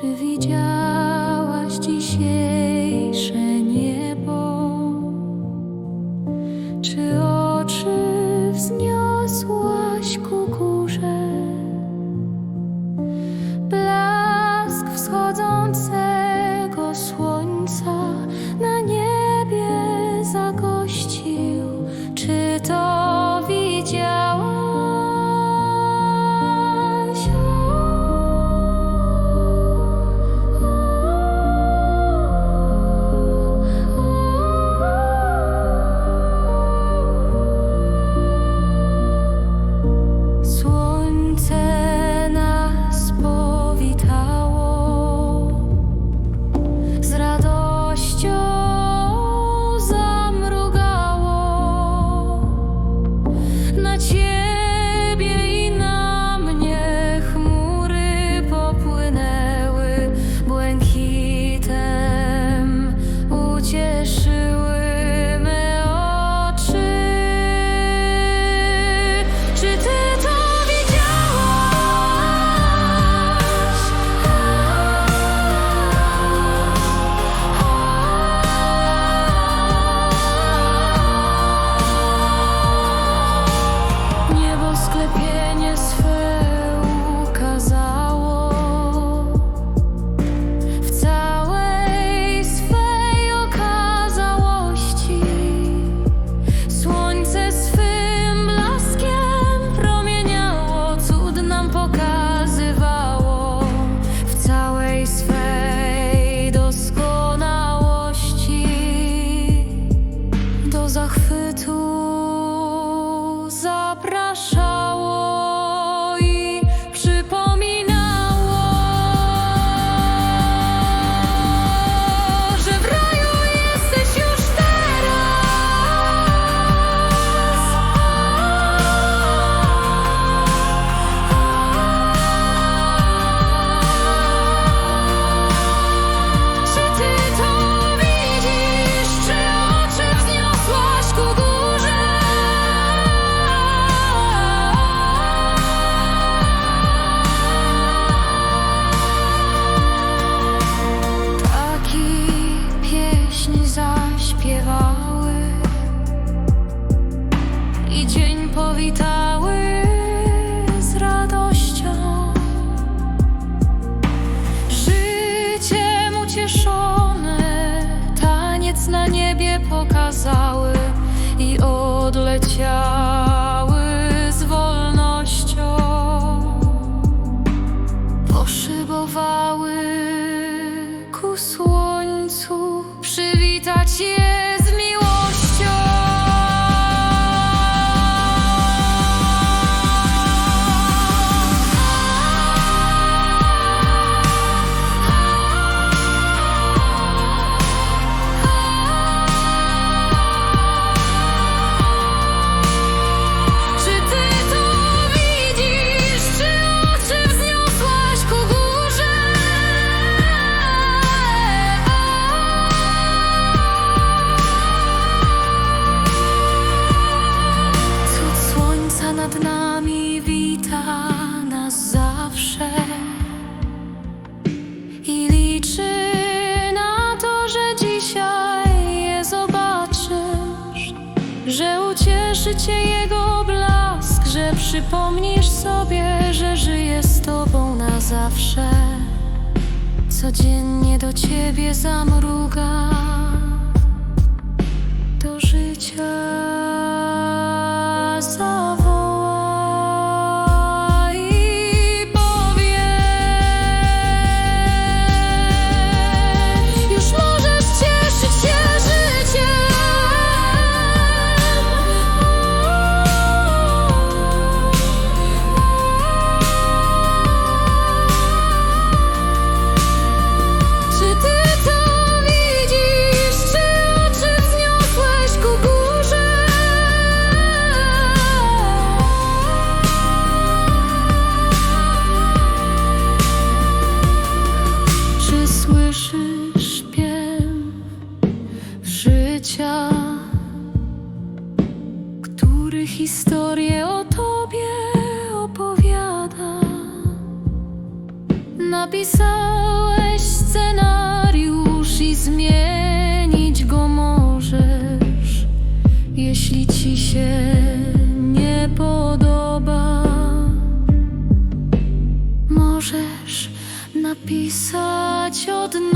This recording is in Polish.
Czy widziałeś? chwytu zapraszam. Cię jego blask, że przypomnisz sobie, że żyje z tobą na zawsze. Codziennie do ciebie zamruga do życia historię o tobie opowiada? Napisałeś scenariusz i zmienić go możesz, jeśli ci się nie podoba. Możesz napisać od.